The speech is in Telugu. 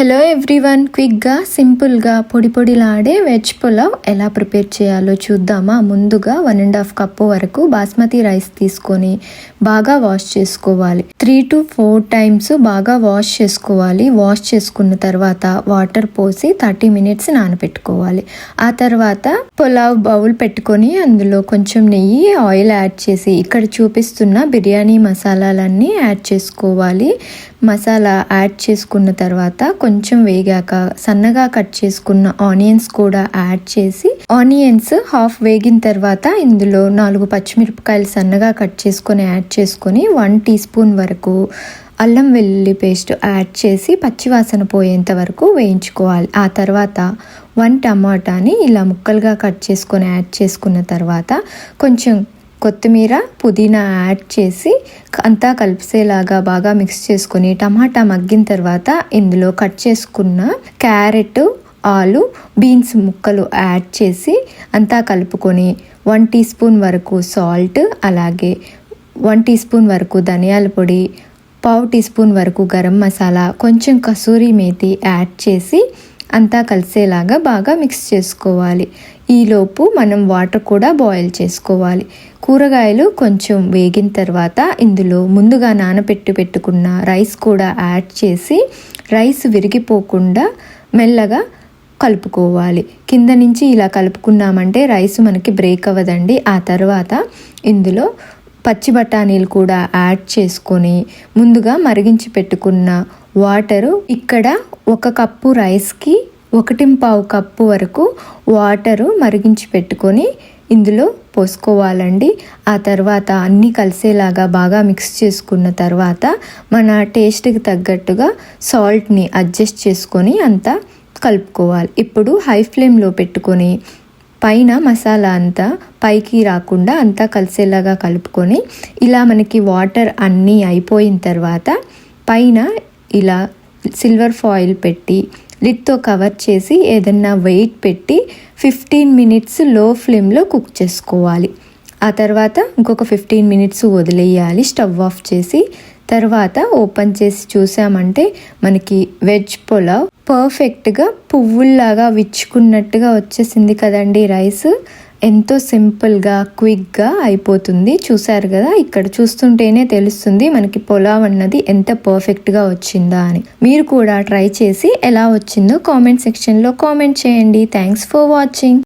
హలో ఎవ్రీవన్ క్విక్గా సింపుల్గా పొడి పొడిలాడే వెజ్ పులావ్ ఎలా ప్రిపేర్ చేయాలో చూద్దామా? ముందుగా వన్ అండ్ హాఫ్ కప్పు వరకు బాస్మతి రైస్ తీసుకొని బాగా వాష్ చేసుకోవాలి. త్రీ టు ఫోర్ టైమ్స్ బాగా వాష్ చేసుకోవాలి. వాష్ చేసుకున్న తర్వాత వాటర్ పోసి థర్టీ మినిట్స్ నానబెట్టుకోవాలి ఆ తర్వాత పులావ్ బౌల్ పెట్టుకొని అందులో కొంచెం నెయ్యి ఆయిల్ యాడ్ చేసి ఇక్కడ చూపిస్తున్న బిర్యానీ మసాలాలన్నీ యాడ్ చేసుకోవాలి. మసాలా యాడ్ చేసుకున్న తర్వాత కొంచెం కొంచెం వేగాక సన్నగా కట్ చేసుకున్న ఆనియన్స్ కూడా యాడ్ చేసి ఆనియన్స్ హాఫ్ వేగిన తర్వాత ఇందులో నాలుగు పచ్చిమిరపకాయలు సన్నగా కట్ చేసుకొని యాడ్ చేసుకొని వన్ టీ స్పూన్ వరకు అల్లం వెల్లుల్లి పేస్ట్ యాడ్ చేసి పచ్చివాసన పోయేంత వరకు వేయించుకోవాలి. ఆ తర్వాత వన్ టమాటాని ఇలా ముక్కలుగా కట్ చేసుకొని యాడ్ చేసుకున్న తర్వాత కొంచెం కొత్తిమీర పుదీనా యాడ్ చేసి అంతా కలిపేలాగా బాగా మిక్స్ చేసుకొని టమాటా మగ్గిన తర్వాత ఇందులో కట్ చేసుకున్న క్యారెట్ ఆలు బీన్స్ ముక్కలు యాడ్ చేసి అంతా కలుపుకొని వన్ టీ స్పూన్ వరకు సాల్ట్ అలాగే వన్ టీ స్పూన్ వరకు ధనియాల పొడి పావు టీ స్పూన్ వరకు గరం మసాలా కొంచెం కసూరి మేతి యాడ్ చేసి అంతా కలిసేలాగా బాగా మిక్స్ చేసుకోవాలి. ఈలోపు మనం వాటర్ కూడా బాయిల్ చేసుకోవాలి. కూరగాయలు కొంచెం వేగిన తర్వాత ఇందులో ముందుగా నానబెట్టి పెట్టుకున్న రైస్ కూడా యాడ్ చేసి రైస్ విరిగిపోకుండా మెల్లగా కలుపుకోవాలి. కింద నుంచి ఇలా కలుపుకున్నామంటే రైస్ మనకి బ్రేక్ అవ్వదండి. ఆ తర్వాత ఇందులో పచ్చి బఠానీలు కూడా యాడ్ చేసుకొని ముందుగా మరిగించి పెట్టుకున్న వాటరు ఇక్కడ ఒక కప్పు రైస్కి ఒకటి పావు కప్పు వరకు వాటరు మరిగించి పెట్టుకొని ఇందులో పోసుకోవాలండి. ఆ తర్వాత అన్నీ కలిసేలాగా బాగా మిక్స్ చేసుకున్న తర్వాత మన టేస్ట్కి తగ్గట్టుగా సాల్ట్ని అడ్జస్ట్ చేసుకొని అంతా కలుపుకోవాలి. ఇప్పుడు హై ఫ్లేమ్లో పెట్టుకొని పైన మసాలా అంతా పైకి రాకుండా అంతా కలిసేలాగా కలుపుకొని ఇలా మనకి వాటర్ అన్నీ అయిపోయిన తర్వాత పైన ఇలా సిల్వర్ ఫాయిల్ పెట్టి లిడ్తో కవర్ చేసి ఏదన్నా వెయిట్ పెట్టి ఫిఫ్టీన్ మినిట్స్లో ఫ్లేమ్లో కుక్ చేసుకోవాలి. ఆ తర్వాత ఇంకొక ఫిఫ్టీన్ మినిట్స్ వదిలేయాలి స్టవ్ ఆఫ్ చేసి. తర్వాత ఓపెన్ చేసి చూసామంటే మనకి వెజ్ పులావ్ పర్ఫెక్ట్గా పువ్వుల్లాగా విచ్చుకున్నట్టుగా వచ్చేసింది కదండి రైస్. ఎంతో సింపుల్గా క్విక్గా అయిపోతుంది. చూసారు కదా ఇక్కడ చూస్తుంటేనే తెలుస్తుంది మనకి పొలావ్ అన్నది ఎంత పర్ఫెక్ట్గా వచ్చిందా అని. మీరు కూడా ట్రై చేసి ఎలా వచ్చిందో కామెంట్ సెక్షన్లో కామెంట్ చేయండి. Thanks for watching.